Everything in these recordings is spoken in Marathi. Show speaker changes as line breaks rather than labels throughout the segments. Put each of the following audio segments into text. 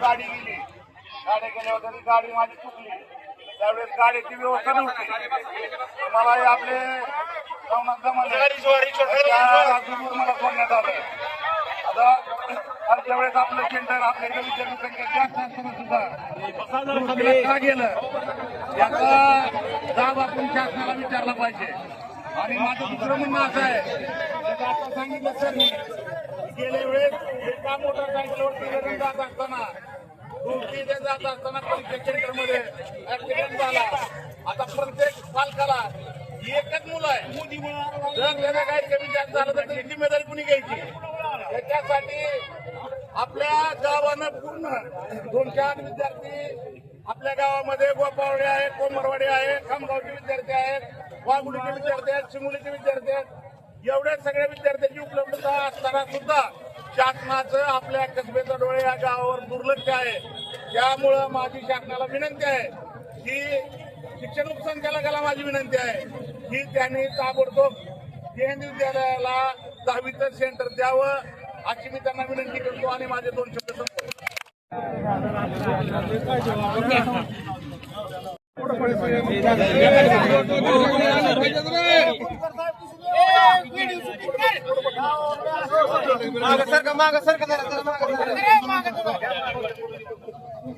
गाडी गेली गाडी गेल्यावर तरी गाडी माझी चुकली त्यावेळेस गाडीची व्यवस्था नव्हती मला आपले जमत जमत मला सोडण्यात आलं आता आमच्या वेळेस आपलं आपल्या इथं विद्यार्थी संख्या जास्त असताना सुद्धा का गेलं. याचा जाब आपण शासनाला विचारला पाहिजे. आणि माझं दुसरं म्हणणं असं आहे आता सांगितलं सर मी गेल्या वेळेस एका मोटरसायकलवर तिघजण जात असताना दुसरी ते जात असताना परीक्षा सेंटरमध्ये ऍक्सिडेंट झाला. आता प्रत्येक पालकाला एकच मुलं आहे. जर त्याला काही कमी जास्त झालं तर त्याची जिम्मेदारी कुणी घ्यायची? त्याच्यासाठी आपल्या गावानं पूर्ण दोन चार विद्यार्थी आपल्या गावामध्ये गोपावडे आहे कोमरवाडी आहे खामगावचे विद्यार्थी आहेत वाघुलीचे विद्यार्थी आहेत चिमुलीचे विद्यार्थी आहेत. एवढ्या सगळ्या विद्यार्थ्यांची उपलब्धता असताना सुद्धा शासनाचं आपल्या कसबेचा डोळे या गावावर दुर्लक्ष आहे. त्यामुळं माझी शासनाला विनंती आहे की शिक्षण उपसंचालकाला माझी विनंती आहे की त्यांनी ताबडतोब केंद्र विद्यालयाला दहावीचं सेंटर द्यावं. अशी मी त्यांना विनंती करतो आणि माझे दोन शब्द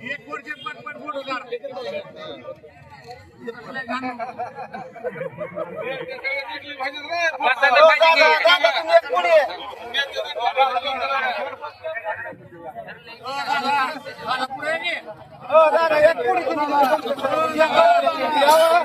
एक वर्ष पटपट फोटो काढ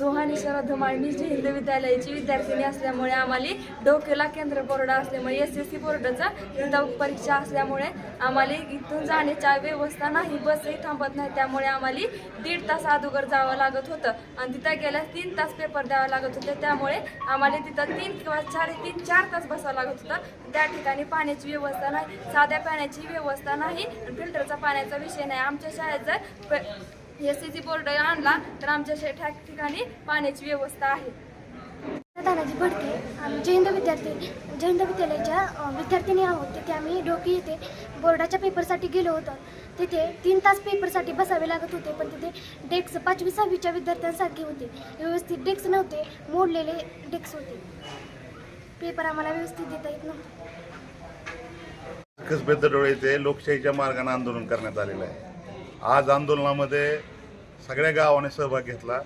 सुहानी शरद धुमाळ जी हिंद विद्यालयाची विद्यार्थिनी असल्यामुळे आम्हाला डोकेला केंद्र बोर्ड असल्यामुळे एस एस सी बोर्डाचा हिंदा परीक्षा असल्यामुळे आम्हाला इथून जाण्याच्या व्यवस्था नाही बसही थांबत नाही. त्यामुळे आम्हाला दीड तास अगोदर जावं लागत होतं आणि तिथं गेल्यास तीन तास पेपर द्यावा लागत होते. त्यामुळे आम्हाला तिथं तीन किंवा साडेतीन चार तास बसावं लागत होतं. त्या ठिकाणी पाण्याची व्यवस्था नाही साध्या पाण्याची व्यवस्था नाही फिल्टरचा पाण्याचा विषय नाही. आमच्या शाळेत जर प- एस सी बोर्ड आणला तर आमच्या ठिकाणी पाण्याची व्यवस्था आहे.
दादाजी भडके आम्ही जयंत विद्यार्थी जयंत विद्यालयाच्या विद्यार्थिनी आहोत. तिथे आम्ही डोकी येथे बोर्डाच्या पेपरसाठी गेलो होतो. तिथे तीन तास पेपरसाठी बसावे लागत होते पण तिथे डेस्क पाचवी सहावीच्या विद्यार्थ्यांसारखे होते. व्यवस्थित डेस्क नव्हते मोडलेले डेस्क होते. पेपर आम्हाला व्यवस्थित देता येत नव्हते.
दडोळे येथे लोकशाहीच्या मार्गाने आंदोलन करण्यात आलेलं आहे. आज आंदोलनामध्ये सगळ्या गावाने सहभाग घेतला.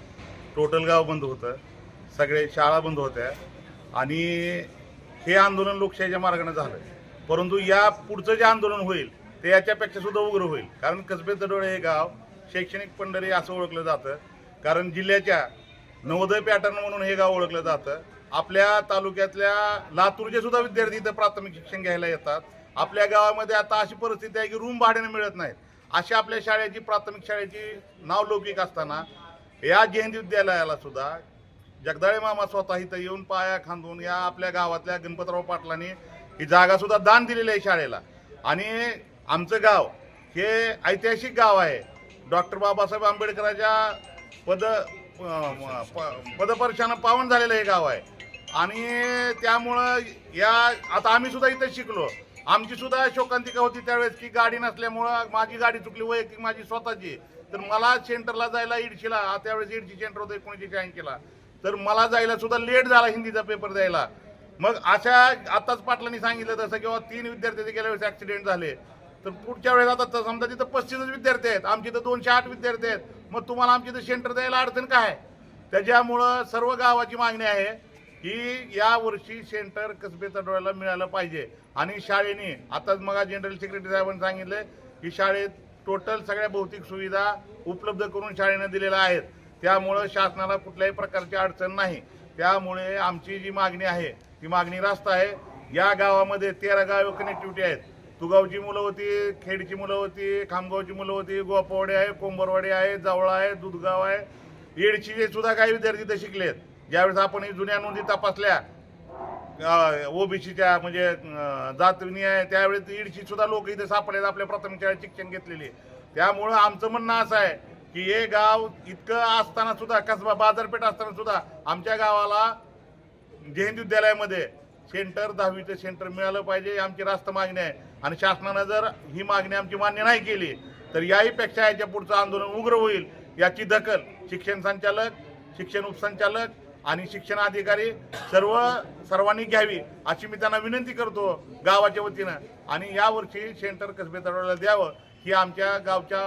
टोटल गाव बंद होतं. सगळे शाळा बंद होत्या. आणि हे आंदोलन लोकशाहीच्या मार्गाने झालं परंतु या पुढचं जे आंदोलन होईल ते याच्यापेक्षा सुद्धा उग्र होईल. कारण कसबे दडोळे हे गाव शैक्षणिक पंढरी असं ओळखलं जातं. कारण जिल्ह्याच्या नवोदय पॅटर्न म्हणून हे गाव ओळखलं जातं. आपल्या तालुक्यातल्या लातूरचे सुद्धा विद्यार्थी इथं प्राथमिक शिक्षण घ्यायला येतात. आपल्या गावामध्ये आता अशी परिस्थिती आहे की रूम भाड्याने मिळत नाहीत. अशा आपल्या शाळेची प्राथमिक शाळेची नावलौकिक असताना या जयंती विद्यालयाला सुद्धा जगदाळे मामा स्वतः इथं येऊन पाया खांदून या आपल्या गावातल्या गणपतराव पाटलांनी ही जागा सुद्धा दान दिलेली आहे शाळेला. आणि आमचं गाव हे ऐतिहासिक गाव आहे. डॉक्टर बाबासाहेब आंबेडकरांच्या पद प- पदपर्शानं पावन झालेलं हे गाव आहे. आणि त्यामुळं या आता आम्ही सुद्धा इथं शिकलो. आमची सुद्धा शोकांतिका होती त्यावेळेस की गाडी नसल्यामुळं माझी गाडी चुकली वैयक्तिक माझी स्वतःची. तर मला सेंटरला जायला इडशीला आ, त्यावेळेस इडशी सेंटर होतं एकोणीसशे शहाऐंशीला तर मला जायला सुद्धा लेट झाला हिंदीचा पेपर द्यायला. मग अशा आताच पाटलांनी सांगितलं तसं किंवा तीन विद्यार्थ्याचे गेल्या वेळेस ऍक्सिडेंट झाले. तर पुढच्या वेळेस आता तर समजा तिथं पस्तीसच विद्यार्थी आहेत आमचे तर दोनशे आठ विद्यार्थी आहेत. मग तुम्हाला आमच्या इथं सेंटर द्यायला अडचण काय? आहे? त्याच्यामुळं सर्व गावाची मागणी आहे. की यावर्षी सेंटर कसबे तडोळ्याला मिळालं पाहिजे. आणि शाळेने आताच मग जनरल सेक्रेटरी साहेबांनी सांगितलं की शाळेत टोटल सगळ्या भौतिक सुविधा उपलब्ध करून शाळेनं दिलेल्या आहेत. त्यामुळं शासनाला कुठल्याही प्रकारची अडचण नाही. त्यामुळे आमची जी मागणी आहे ती मागणी रास्त आहे. या गावामध्ये तेरा गाव कनेक्टिव्हिटी आहेत. तुगावची मुलं होती खेडची मुलं होती खामगावची मुलं होती गोपावडे आहे कोंबरवाडी आहे जावळा आहे दुधगाव आहे. येडशीचे सुद्धा काही विद्यार्थी इथं आहेत ज्यावेळेस आपण ही जुन्या नोंदी तपासल्या ओबीसीच्या म्हणजे अं, आहे त्यावेळेस ईडची सुद्धा लोक इथे सापडले आपल्या प्राथमिक शाळेत शिक्षण घेतलेले. त्यामुळं आमचं म्हणणं असं आहे की हे गाव इतकं असताना सुद्धा कसबा बाजारपेठ असताना सुद्धा आमच्या गावाला जयंत विद्यालयामध्ये सेंटर दहावीचं सेंटर मिळालं पाहिजे आमची रास्त मागणी आहे. आणि शासनानं जर ही मागणी आमची मान्य नाही केली तर याहीपेक्षा याच्या पुढचं आंदोलन उग्र होईल याची दखल शिक्षण संचालक शिक्षण उपसंचालक आणि शिक्षण अधिकारी सर्व सर्वांनी घ्यावी अशी मी त्यांना विनंती करतो गावाच्या वतीनं. आणि यावर्षी सेंटर कसबे तळवला द्यावं ही आमच्या गावच्या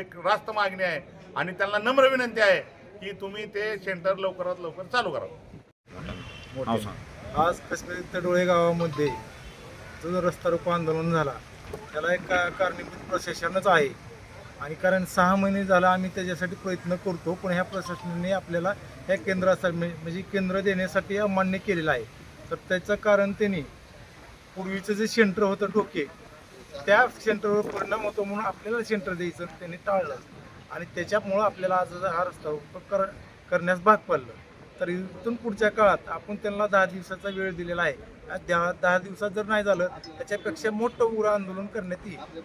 एक रास्त मागणी आहे. आणि त्यांना नम्र विनंती आहे की तुम्ही ते सेंटर लवकरात लवकर चालू करावं
आज कसबे तडोळे गावामध्ये जो रस्ता रोको आंदोलन झाला त्याला एक कारणीभूत प्रशासनच आहे. आणि कारण सहा महिने झाला आम्ही त्याच्यासाठी प्रयत्न करतो पण ह्या प्रशासनाने आपल्याला ह्या केंद्रासाठी म्हणजे, म्हणजे केंद्र देण्यासाठी अमान्य केलेलं आहे. तर त्याचं कारण त्यांनी पूर्वीचं जे सेंटर होतं डोके त्या सेंटरवर परिणाम होतो म्हणून आपल्याला सेंटर द्यायचं त्यांनी टाळलं. आणि त्याच्यामुळं आपल्याला आज हा रस्ता कर करण्यास भाग पडलं. तर इथून पुढच्या काळात आपण त्यांना दहा दिवसाचा वेळ दिलेला आहे. दहा दहा दिवसात जर नाही झालं त्याच्यापेक्षा मोठं उग्र आंदोलन करण्यात येईल.